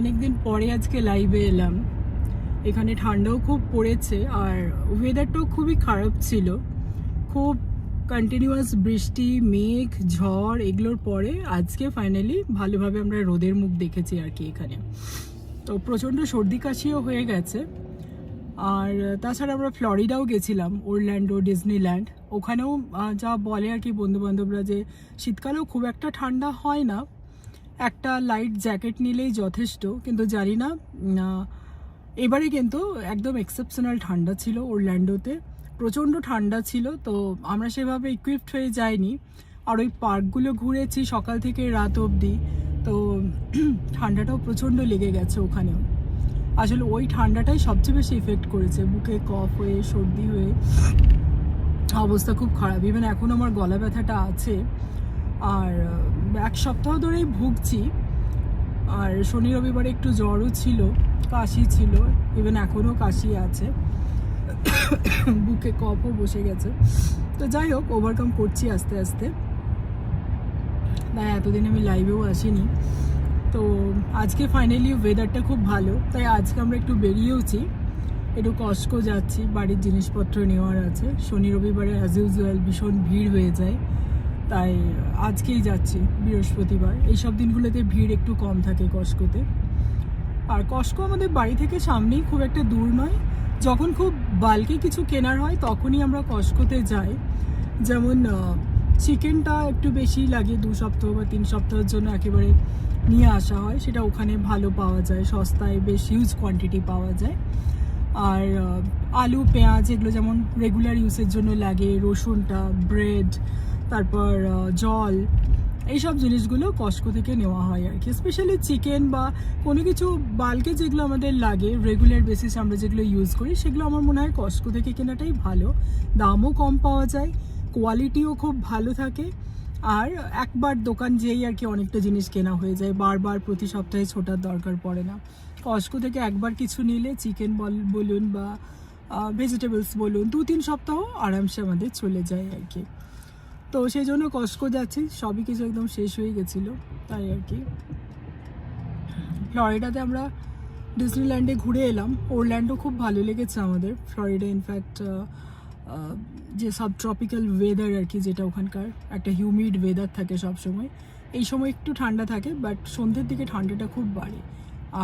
অনেকদিন পরে আজকে লাইভে এলাম। এখানে ঠান্ডাও খুব পড়েছে আর ওয়েদারটাও খুবই খারাপ ছিল। খুব কন্টিনিউয়াস বৃষ্টি, মেঘ, ঝড় এগুলোর পরে আজকে ফাইনালি ভালোভাবে আমরা রোদের মুখ দেখেছি আর কি এখানে। তো প্রচণ্ড সর্দি কাশিও হয়ে গেছে। আর তাছাড়া আমরা ফ্লরিডাও গেছিলাম, ওরল্যান্ডো, ডিজনিল্যান্ড। ওখানেও যা বলে আর কি বন্ধু বান্ধবরা যে শীতকালেও খুব একটা ঠান্ডা হয় না। একটা লাইট জ্যাকেট নিলেই যথেষ্ট, কিন্তু জানি না এবারে কিন্তু একদম এক্সেপশনাল ঠান্ডা ছিল ওরল্যান্ডোতে। প্রচণ্ড ঠান্ডা ছিল, তো আমরা সেভাবে ইকুইপড হয়ে যাইনি। আর ওই পার্কগুলো ঘুরেছি সকাল থেকে রাত অবধি, তো ঠান্ডাটাও প্রচণ্ড লেগে গেছে ওখানেও। আসলে ওই ঠান্ডাটাই সবচেয়ে বেশি ইফেক্ট করেছে বুকে কফ হয়ে, সর্দি হয়ে, অবস্থা খুব খারাপ। ইভেন এখন আমার গলা ব্যথাটা আছে। আর এক সপ্তাহ ধরেই ভুগছি। আর শনি রবিবারে একটু জ্বরও ছিল, কাশি ছিল ইভেন এখনও কাশি আছে। বুকে কফও বসে গেছে। তো যাই হোক ওভারকাম করছি আস্তে আস্তে। তাই এতদিন আমি লাইভেও আসিনি। তো আজকে ফাইনালি ওয়েদারটা খুব ভালো। তাই আজকে আমরা একটু বেরিয়েওছি। একটু কস্টকো যাচ্ছি, বাড়ির জিনিসপত্র নেওয়ার আছে। শনি রবিবারে অ্যাজ ইউজুয়াল ভীষণ ভিড় হয়ে যায়। তাই আজকেই যাচ্ছি বৃহস্পতিবার। এইসব দিনগুলোতে ভিড় একটু কম থাকে কস্কোতে। আর কস্কো আমাদের বাড়ি থেকে সামনেই খুব একটা দূর নয়। যখন খুব বাল্কে কিছু কেনার হয়, তখনই আমরা কস্কোতে যাই। যেমন চিকেনটা একটু বেশি লাগে, দু সপ্তাহ বা তিন সপ্তাহের জন্য একেবারে নিয়ে আসা হয়। সেটা ওখানে ভালো পাওয়া যায়, সস্তায় বেশ হিউজ কোয়ান্টিটি পাওয়া যায়। আর, আলু, পেঁয়াজ, এগুলো যেমন রেগুলার ইউজের জন্য লাগে, রসুনটা ব্রেড তারপর জল, এইসব জিনিসগুলো কস্কো থেকে নেওয়া হয় আর কি। স্পেশালি চিকেন বা কোনো কিছু বালকে যেগুলো আমাদের লাগে রেগুলার বেসিস আমরা যেগুলো ইউজ করি, সেগুলো আমার মনে হয় কস্কো থেকে কেনাটাই ভালো। দামও কম পাওয়া যায় কোয়ালিটিও খুব ভালো থাকে। আর একবার দোকান যেই আর কি অনেকটা জিনিস কেনা হয়ে যায়, বারবার প্রতি সপ্তাহে ছোটার দরকার পড়ে না। কস্কো থেকে একবার কিছু নিলে চিকেন বল, বলুন বা ভেজিটেবলস বলুন দু তিন সপ্তাহ আরামসে আমাদের চলে যায় আর কি। তো সেই জন্য কস্কো যাচ্ছি। সবই কিছু একদম শেষ হয়ে গেছিল, তাই আর কি। ফ্লরিডাতে আমরা ডিজনিল্যান্ডে ঘুরে এলাম। ওরল্যান্ডও খুব ভালো লেগেছে আমাদের। ফ্লরিডা ইনফ্যাক্ট যে সাব ট্রপিক্যাল ওয়েদার আর কি, যেটা ওখানকার, একটা হিউমিড ওয়েদার থাকে সব সময় এই সময় একটু ঠান্ডা থাকে বাট সন্ধ্যের দিকে ঠান্ডাটা খুব বাড়ে।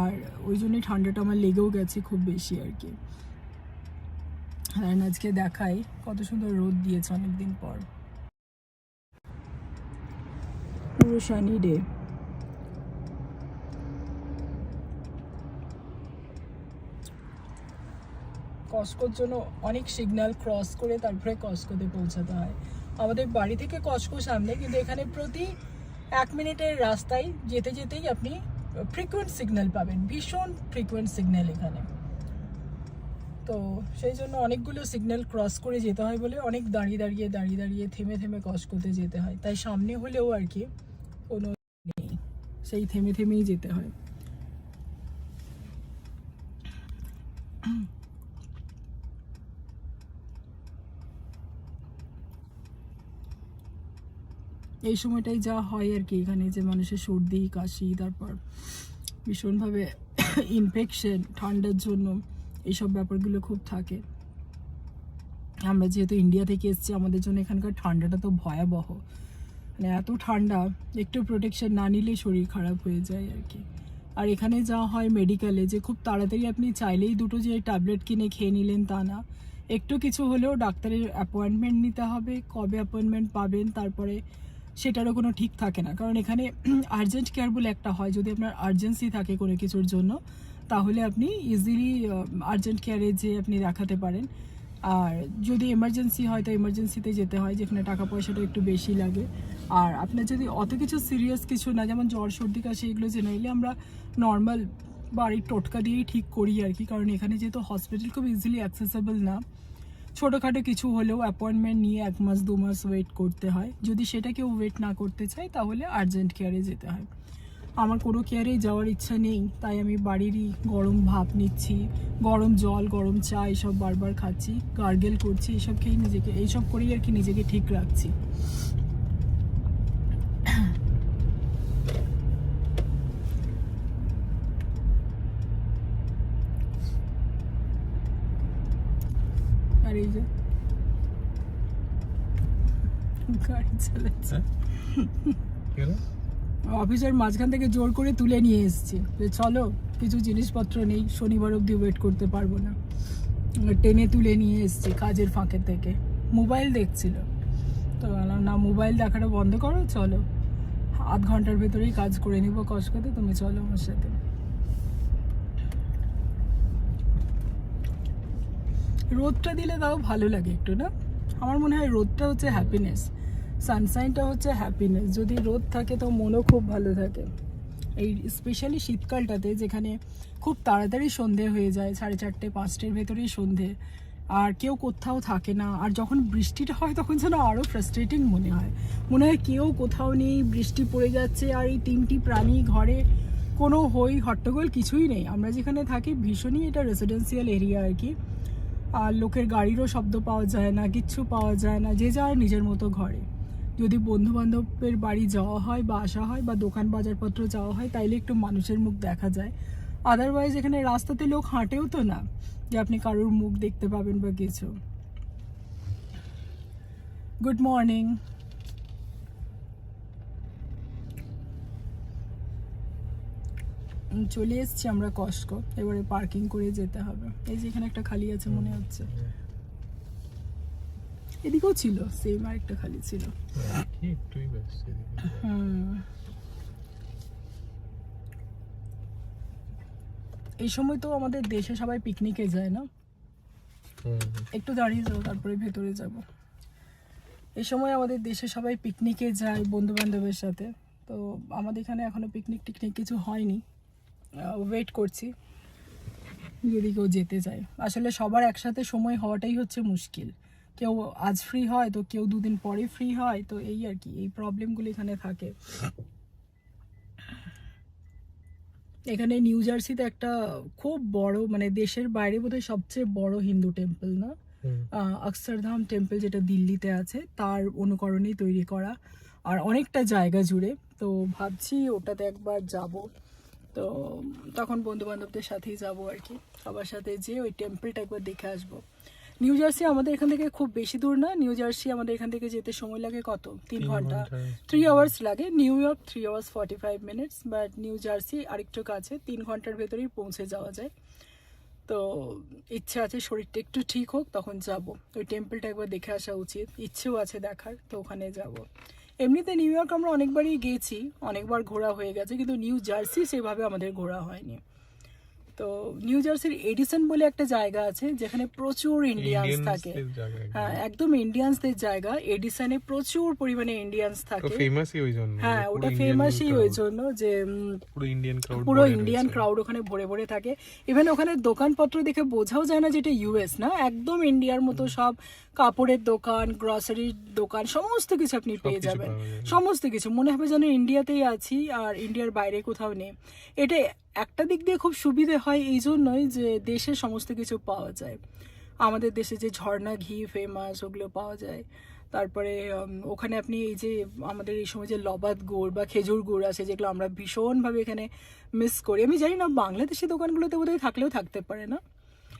আর ওই জন্যই ঠান্ডাটা আমার লেগেও গেছে খুব বেশি আর কি। হ্যাঁ আজকে দেখাই কত সুন্দর রোদ দিয়েছে অনেকদিন পর। পুরো সানি ডে কস্কোর জন্য অনেক সিগন্যাল ক্রস করে তারপরে কস্কোতে পৌঁছাতে হয়। আমাদের বাড়ি থেকে কস্কো সামনে, কিন্তু এখানে প্রতি এক মিনিটের রাস্তায় যেতে যেতেই আপনি ফ্রিকুয়েন্ট সিগন্যাল পাবেন, ভীষণ ফ্রিকুয়েন্ট সিগন্যাল এখানে। তো সেই জন্য অনেকগুলো সিগন্যাল ক্রস করে যেতে হয় বলে অনেক দাঁড়িয়ে দাঁড়িয়ে দাঁড়িয়ে দাঁড়িয়ে থেমে থেমে কস্কোতে যেতে হয়। তাই সামনে হলেও আর কি কোনো নেই। সেই থেমে থেমেই যেতে হয়। এই সময়টাই যা হয় আর কি, এখানে যে মানুষের সর্দি, কাশি, তারপর ভীষণভাবে ইনফেকশন ঠান্ডার জন্য এইসব ব্যাপারগুলো খুব থাকে। আমরা যেহেতু ইন্ডিয়া থেকে এসেছি, আমাদের জন্য এখানকার ঠান্ডাটা তো ভয়াবহ। মানে এত ঠান্ডা, একটু প্রোটেকশন না নিলে শরীর খারাপ হয়ে যায় আর কি। আর এখানে যা হয় মেডিকেলে যে খুব তাড়াতাড়ি আপনি চাইলেই দুটো যে ট্যাবলেট কিনে খেয়ে নিলেন তা না। একটু কিছু হলেও ডাক্তারের অ্যাপয়েন্টমেন্ট নিতে হবে, কবে অ্যাপয়েন্টমেন্ট পাবেন, তারপরে সেটারও কোনো ঠিক থাকে না। কারণ এখানে আর্জেন্ট কেয়ার বলে একটা হয়, যদি আপনার আর্জেন্সি থাকে কোনো কিছুর জন্য, তাহলে আপনি ইজিলি আর্জেন্ট কেয়ারে যে আপনি দেখাতে পারেন। আর যদি এমার্জেন্সি হয় তো এমার্জেন্সিতে যেতে হয়, যেখানে টাকা পয়সাটা একটু বেশি লাগে। আর আপনার যদি অত কিছু সিরিয়াস কিছু না, যেমন জ্বর, সর্দি, কাশি, এগুলো জেনারেলি আমরা নর্মাল বাড়ির টোটকা দিয়েই ঠিক করি আর কি। কারণ এখানে যেহেতু হসপিটাল খুব ইজিলি অ্যাক্সেসেবল না, ছোটোখাটো কিছু হলেও অ্যাপয়েন্টমেন্ট নিয়ে এক মাস, দু মাস ওয়েট করতে হয়। যদি সেটা কেউ ওয়েট না করতে চায়, তাহলে আর্জেন্ট কেয়ারে যেতে হয়। আমার কোনো কেয়ারেই যাওয়ার ইচ্ছা নেই। তাই আমি বাড়িরই গরম ভাপ নিচ্ছি, গরম জল, গরম চা এসব বারবার খাচ্ছি, গার্গেল করছি এইসব খেয়ে নিজেকে, এইসব করেই আর কি নিজেকে ঠিক রাখছি। আর এই যে গাড়ি চলেছে অফিসের মাঝখান থেকে জোর করে তুলে নিয়ে এসেছি। যে চলো, কিছু জিনিসপত্র নেই, শনিবার অবধি ওয়েট করতে পারব না। টেনে তুলে নিয়ে এসেছি কাজের ফাঁকে থেকে। মোবাইল দেখছিল। তো না, মোবাইল দেখাটা বন্ধ করো, চলো। আধ ঘণ্টার ভেতরেই কাজ করে নিব কসকতে, তুমি চলো আমার সাথে। রোদটা দিলে তাও ভালো লাগে একটু, না? আমার মনে হয় রোদটা হচ্ছে হ্যাপিনেস সানসাইনটা হচ্ছে হ্যাপিনেস যদি রোদ থাকে তো মনও খুব ভালো থাকে। এই স্পেশালি শীতকালটাতে যেখানে খুব তাড়াতাড়ি সন্ধে হয়ে যায়, সাড়ে চারটে, পাঁচটার ভেতরেই সন্ধে, আর কেউ কোথাও থাকে না, আর যখন বৃষ্টিটা হয় তখন যেন আরও ফ্রাস্ট্রেটিং মনে হয়। মনে হয় কেউ কোথাও নেই, বৃষ্টি পড়ে যাচ্ছে, আর এই তিনটি প্রাণী ঘরে কোনো হই হট্টগোল কিছুই নেই। আমরা যেখানে থাকি ভীষণই এটা রেসিডেন্সিয়াল এরিয়া আর কি। আর লোকের গাড়িরও শব্দ পাওয়া যায় না, কিচ্ছু পাওয়া যায় না, যে যার নিজের মতো ঘরে। যদি বন্ধু বান্ধবের বাড়ি যাওয়া হয় বা আসা হয় বা দোকান বাজারপত্র যাওয়া হয়, তাইলে একটু মানুষের মুখ দেখা যায়। আদারওয়াইজ এখানে রাস্তাতে লোক হাঁটেও তো না, যে আপনি কারোর মুখ দেখতে পাবেন বা কিছু। গুড মর্নিং চলে এসেছি আমরা কস্কো এবারে পার্কিং করে যেতে হবে। এই যে এখানে একটা খালি আছে, মনে হচ্ছে। এদিকেও ছিল সেম আর একটা খালি ছিল। হুম। এই সময় তো আমাদের দেশে সবাই পিকনিকে যায় না? একটু দাঁড়িয়ে যাব তারপরে ভেতরে যাব। এই সময় আমাদের দেশে সবাই পিকনিকে যায় বন্ধু বান্ধবের সাথে। তো আমাদের এখানে এখনও পিকনিক টিকনিক কিছু হয়নি। ওয়েট করছি। যদি কেউ যেতে চায়। আসলে সবার একসাথে সময় হওয়াটাই হচ্ছে মুশকিল। কেউ আজ ফ্রি হয় তো কেউ দুদিন পরে ফ্রি হয় তো এই আর কি এই প্রবলেমগুলো এখানে থাকে। এখানে নিউ জার্সিতে একটা খুব বড় মানে দেশের বাইরে বোধহয় সবচেয়ে বড় হিন্দু টেম্পল না? অক্ষরধাম টেম্পল যেটা দিল্লিতে আছে তার অনুকরণেই তৈরি করা। আর অনেকটা জায়গা জুড়ে তো ভাবছি ওটাতে একবার যাব। তো তখন বন্ধু বান্ধবদের সাথেই যাব আর কি। সবার সাথে যেয়ে ওই টেম্পলটা একবার দেখে আসব। নিউ জার্সি আমাদের এখান থেকে খুব বেশি দূর না। নিউ জার্সি আমাদের এখান থেকে যেতে সময় লাগে কত? তিন ঘণ্টা। থ্রি আওয়ার্স লাগে। New York three hours forty five minutes but New Jersey আরেকটু কাছে তিন ঘণ্টার ভেতরেই পৌঁছে যাওয়া যায়। তো ইচ্ছে আছে শরীরটা একটু ঠিক হোক তখন যাব। ওই টেম্পলটা একবার দেখে আসা উচিত। ইচ্ছেও আছে দেখার তো ওখানে যাব। এমনিতে নিউ ইয়র্ক আমরা অনেকবারই গেছি অনেকবার ঘোরা হয়ে গেছে কিন্তু নিউ জার্সি সেভাবে আমাদের ঘোরা হয়নি। তো নিউ জার্সির এডিসন বলে একটা জায়গা আছে যেখানে প্রচুর ইন্ডিয়ান্স থাকে। হ্যাঁ একদম ইন্ডিয়ানসদের জায়গা। এডিসনে প্রচুর পরিমাণে ইন্ডিয়ান্স থাকে। ফেমাসই ওই জন্য হ্যাঁ ওটা ফেমাসই ওই জন্য যে পুরো ইন্ডিয়ান ক্রাউড পুরো ইন্ডিয়ান ক্রাউড ওখানে ভরে ভরে থাকে। ইভেন ওখানে দোকানপত্র দেখে বোঝাও যায় না যেটা ইউএস না। একদম ইন্ডিয়ার মতো সব কাপড়ের দোকান গ্রসারির দোকান সমস্ত কিছু আপনি পেয়ে যাবেন। সমস্ত কিছু। মনে হবে যেন ইন্ডিয়াতেই আছি আর ইন্ডিয়ার বাইরে কোথাও নেই। এটা একটা দিক দিয়ে খুব সুবিধে হয় এই জন্যই যে দেশে সমস্ত কিছু পাওয়া যায়। আমাদের দেশে যে ঝর্ণা ঘি ফেমাস ওগুলো পাওয়া যায়। তারপরে ওখানে আপনি এই যে আমাদের এই সময় যে লবাদ গুড় বা খেজুর গুড় আছে যেগুলো আমরা ভীষণভাবে এখানে মিস করি। আমি জানি না বাংলাদেশি দোকানগুলোতে বোধহয় থাকলেও থাকতে পারে না?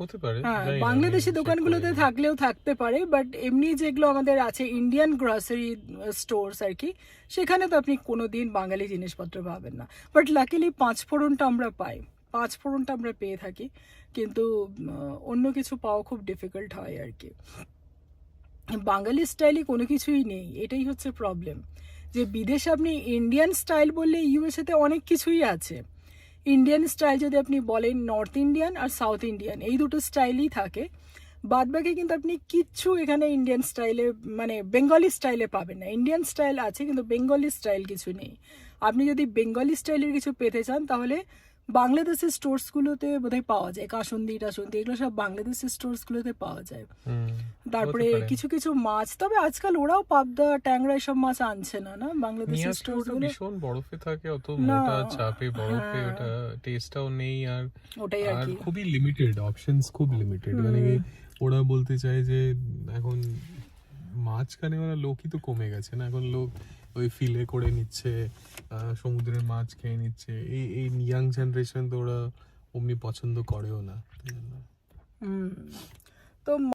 হতে পারে হ্যাঁ বাংলাদেশি দোকানগুলোতে থাকলেও থাকতে পারে বাট এমনি যেগুলো আমাদের আছে ইন্ডিয়ান গ্রসারি স্টোরস আর কি সেখানে তো আপনি কোনো দিন বাঙালি জিনিসপত্র পাবেন না। বাট লাকিলি পাঁচ ফোড়নটা আমরা পাই। পাঁচ ফোড়নটা আমরা পেয়ে থাকি, কিন্তু অন্য কিছু পাওয়া খুব ডিফিকাল্ট হয় আর কি। বাঙালি স্টাইলে কোনো কিছুই নেই, এটাই হচ্ছে প্রবলেম যে বিদেশে আপনি ইন্ডিয়ান স্টাইল বললে ইউএসএতে অনেক কিছুই আছে। ইন্ডিয়ান স্টাইল যদি আপনি বলেন নর্থ ইন্ডিয়ান আর সাউথ ইন্ডিয়ান এই দুটো স্টাইলই থাকে। বাদ বাকি কিন্তু আপনি কিচ্ছু এখানে ইন্ডিয়ান স্টাইলে মানে বেঙ্গলি স্টাইলে পাবেন না। ইন্ডিয়ান স্টাইল আছে, কিন্তু বেঙ্গলি স্টাইল কিছু নেই। আপনি যদি বেঙ্গলি স্টাইলের কিছু পেতে চান, তাহলে বাংলাদেশের স্টোর্সগুলোতে বোধহয় পাওয়া যায়। কাসন্দি টাসন্দি এগুলো সব বাংলাদেশের স্টোর্সগুলোতে পাওয়া যায়। তারপরে কিছু কিছু মাছ তবে আজকাল ওরাও পাবদা ট্যাংরা এসব মাছ আনছে না না? বাংলাদেশের স্টোরগুলো? ভীষণ বরফে থাকে অত মোটা চাপে বরফে হ্যাঁ। ওটা টেস্টটাও নেই আর ওটাই আর খুবই লিমিটেড অপশনস খুব লিমিটেড মানে ওরা বলতে চায় যে এখন মাঝখানে ওরা লোকই তো কমে গেছে না? এখন লোক ওই ফিলে করে নিচ্ছে সমুদ্রের মাছ খেয়ে নিচ্ছে। এই এই ইয়াং জেনারেশন তো ওরা অমনি পছন্দ করেও না। তো